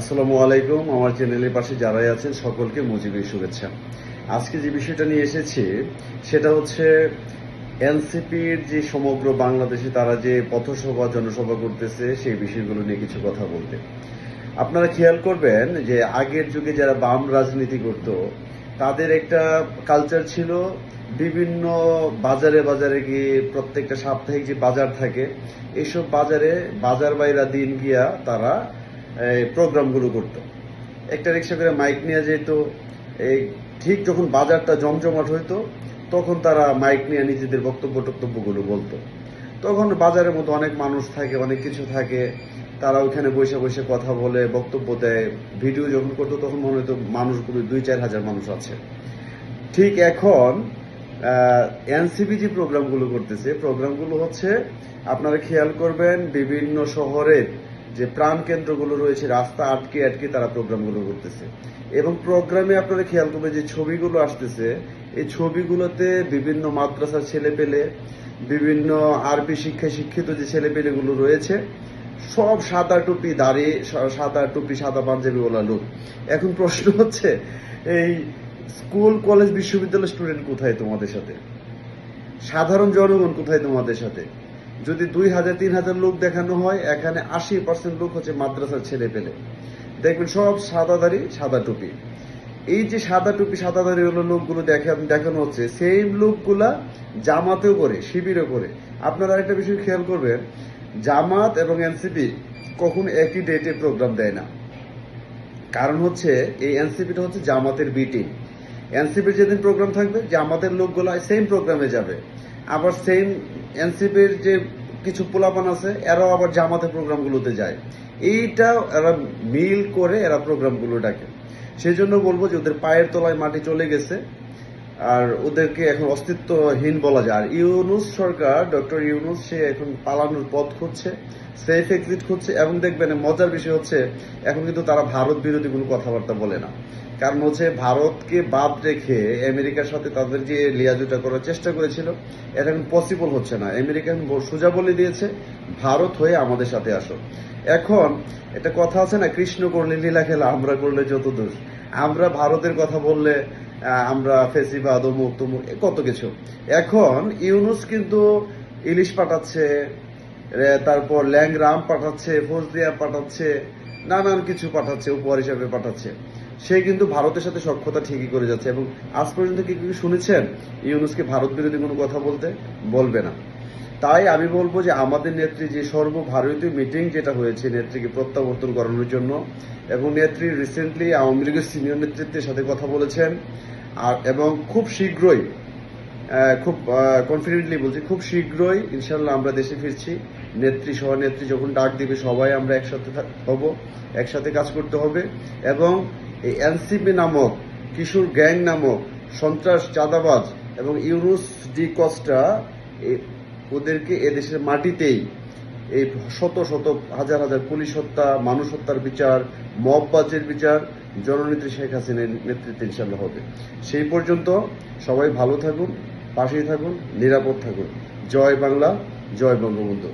আসসালামু আলাইকুম। আমার চ্যানেলের পাশে যারাই আছেন, সকলকে মুজিবের শুভেচ্ছা। আজকে যে বিষয়টা নিয়ে এসেছি, সেটা হচ্ছে এনসিপির যে সমগ্র বাংলাদেশে তারা যে পথসভা, জনসভা করতেছে, সেই বিষয়গুলো নিয়ে কিছু কথা বলতে। আপনারা খেয়াল করবেন যে আগের যুগে যারা বাম রাজনীতি করত, তাদের একটা কালচার ছিল বিভিন্ন বাজারে বাজারে গিয়ে প্রত্যেকটা সাপ্তাহিক যে বাজার থাকে এইসব বাজারে বাজার বাইরা দিন গিয়া তারা প্রোগ্রামগুলো করতো। একটা রিক্সা করে মাইক নিয়ে যেত, এই ঠিক যখন বাজারটা জমজমাট হইতো, তখন তারা মাইক নিয়ে নিজেদের বক্তব্য টক্তব্যগুলো বলতো। তখন বাজারের মতো অনেক মানুষ থাকে, অনেক কিছু থাকে, তারা ওইখানে বসে বসে কথা বলে, বক্তব্য দেয়, ভিডিও যখন করতো, তখন মনে হতো মানুষগুলো দুই চার হাজার মানুষ আছে। ঠিক এখন এনসিপি যে প্রোগ্রামগুলো করতেছে। প্রোগ্রামগুলো হচ্ছে, আপনারা খেয়াল করবেন, বিভিন্ন শহরের যে প্রাণ কেন্দ্রগুলো রয়েছে, রাস্তা আটকে আটকে তারা প্রোগ্রামগুলো করতেছে। এবং প্রোগ্রামে আপনারা খেয়াল করবেন যে ছবিগুলো আসতেছে, এই ছবিগুলোতে বিভিন্ন মাদ্রাসার ছেলে পেলে বিভিন্ন আরবি শিক্ষায় শিক্ষিত যে ছেলে পেলেগুলো রয়েছে, সব সাদা টুপি দাড়ি সা- সাদা টুপি, সাদা পাঞ্জাবি ওলা লোক। এখন প্রশ্ন হচ্ছে, এই স্কুল, কলেজ বিশ্ববিদ্যালয় স্টুডেন্ট কোথায় তোমাদের সাথে? সাধারণ জনগণ কোথায় তোমাদের সাথে? যদি দুই হাজার, তিন হাজার লোক দেখানো হয়, এখানে আশি পার্সেন্ট লোক হচ্ছে মাদ্রাসার ছেলে পেলে। দেখবেন সব সাদা দাড়ি, সাদা টুপি। এই যে সাদা টুপি, সাদা হলো লোকগুলো দেখা- দেখানো হচ্ছে সেই লোকগুলা জামাতেও করে শিবিরও করে আপনারা একটা বিষয় খেয়াল করবেন, জামাত এবং এনসিপি কখনো একই ডেটে প্রোগ্রাম দেয় না। কারণ হচ্ছে, এই এনসিপিটা হচ্ছে জামাতের বি টিম এনসিপির যেদিন প্রোগ্রাম থাকবে, জামাতের লোকগুলো সেম প্রোগ্রামে যাবে। আবার সেম এনসিপির যে কিছু পোলাপান আছে, এরাও আবার জামাতে প্রোগ্রামগুলোতে যায়। এইটা এরা মিল করে এরা প্রোগ্রামগুলো ডাকে। সেই জন্য বলব যে ওদের পায়ের তলায় মাটি চলে গেছে, আর ওদেরকে এখন অস্তিত্বহীন বলা যায়। আর ইউনুস সরকার, ডক্টর ইউনুস, সে এখন পালানোর পথ খুঁজছে, সেফ এক্সিট খুঁজছে, এবং দেখবেন মজার বিষয় হচ্ছে, এখন কিন্তু তারা ভারত বিরোধী কোনো কথাবার্তা বলে না। কারণ হচ্ছে ভারতকে বাদ রেখে আমেরিকার সাথে তাদের যে লিয়াজুটা করার চেষ্টা করেছিল, এটা এখন পসিবল হচ্ছে না। আমেরিকা সোজা বলে দিয়েছে, ভারত হয়ে আমাদের সাথে আসো। এখন একটা কথা আছে না, কৃষ্ণ করলে লীলা খেলা, আমরা করলে যত দোষ। আমরা ভারতের কথা বললে আমরা ফেসিবাদ, অমুক তমুক কত কিছু। এখন ইউনুস কিন্তু ইলিশ পাঠাচ্ছে তারপর ল্যাংরাম পাঠাচ্ছে ফজদিয়া পাঠাচ্ছে, নানান কিছু পাঠাচ্ছে, উপহার হিসাবে পাঠাচ্ছে। সে কিন্তু ভারতের সাথে সক্ষতা ঠিকই করে যাচ্ছে। এবং আজ পর্যন্ত কি কি শুনেছেন, ইউনুসকে ভারত বিরোধী কোনো কথা বলতে? বলবে না। তাই আমি বলব যে আমাদের নেত্রী যে সর্বভারতীয় মিটিং যেটা হয়েছে, নেত্রীকে প্রত্যাবর্তন করানোর জন্য, এবং নেত্রী রিসেন্টলি আওয়ামী লীগের সিনিয়র নেতৃত্বের সাথে কথা বলেছেন, আর এবং খুব শীঘ্রই খুব কনফিডেন্টলি বলছি, খুব শীঘ্রই ইনশাল্লাহ আমরা দেশে ফিরছি। নেত্রী সহ নেত্রী যখন ডাক দিবে, সবাই আমরা একসাথে হব, একসাথে কাজ করতে হবে, এবং এই এনসিপি নামক কিশোর গ্যাং নামক সন্ত্রাস, চাঁদাবাজ এবং ইউনুস ডি কস্টা ওদেরকে এদেশের মাটিতেই এই শত শত হাজার হাজার পুলিশ হত্যা, মানুষ হত্যার বিচার মববাজের বিচার জননেত্রী শেখ হাসিনার নেতৃত্বে ইনশাল্লাহ হবে। সেই পর্যন্ত সবাই ভালো থাকুন, পাশেই থাকুন, নিরাপদ থাকুন। জয় বাংলা, জয় বঙ্গবন্ধু।